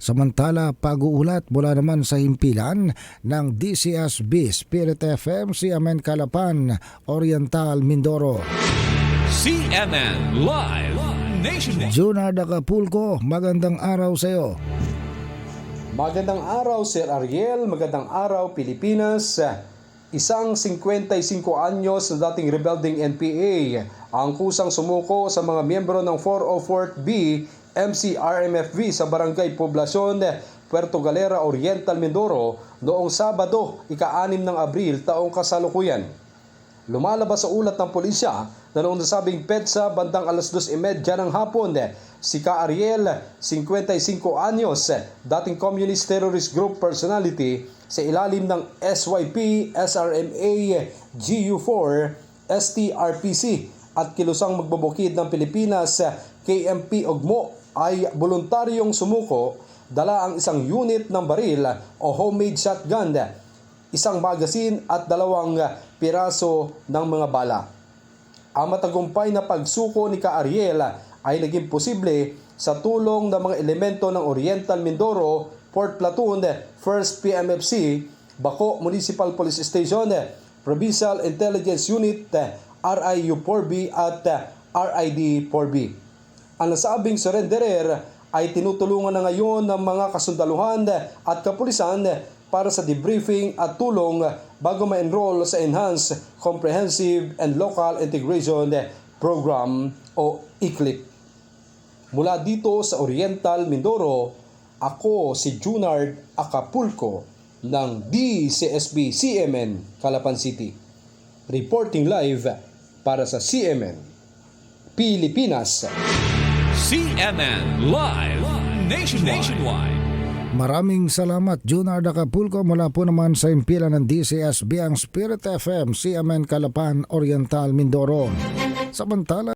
Samantala, pag-uulat mula naman sa himpilan ng DCSB Spirit FM, CMN Calapan, Oriental, Mindoro. CNN Live Nationwide. Junard Acapulco, magandang araw sa iyo. Magandang araw Sir Ariel, magandang araw Pilipinas. Isang 55 anyos na dating rebelding NPA ang kusang sumuko sa mga miyembro ng 404th B MCRMFV sa Barangay Poblacion, Puerto Galera Oriental, Mindoro noong Sabado, ika-6 ng Abril taong kasalukuyan. Lumalabas sa ulat ng pulisya na noong nasabing petsa bandang alas 2.30 ng hapon, si Ka Ariel, 55 anyos, dating Communist Terrorist Group personality sa ilalim ng SYP, SRMA, GU4, STRPC at kilusang magbubukid ng Pilipinas, KMP Ogmo ay voluntaryong sumuko dala ang isang unit ng baril o homemade shotgun isang magasin at dalawang piraso ng mga bala. Ang matagumpay na pagsuko ni Ka Ariel ay naging posible sa tulong ng mga elemento ng Oriental Mindoro, Port Platoon, 1st PMFC, Bako Municipal Police Station, Provincial Intelligence Unit, RIU-4B at RID-4B. Ang nasabing surrenderer ay tinutulungan na ngayon ng mga kasundaluhan at kapulisan para sa debriefing at tulong bago ma-enroll sa Enhanced Comprehensive and Local Integration Program o ICLIP. Mula dito sa Oriental Mindoro, ako si Junard Acapulco ng DCSB CMN Calapan City. Reporting live para sa CMN Pilipinas. CNN Live Nationwide. Maraming salamat Junard Acapulco mula po naman sa himpilan ng DCSB ang Spirit FM, CMN Calapan, Oriental, Mindoro. Samantala,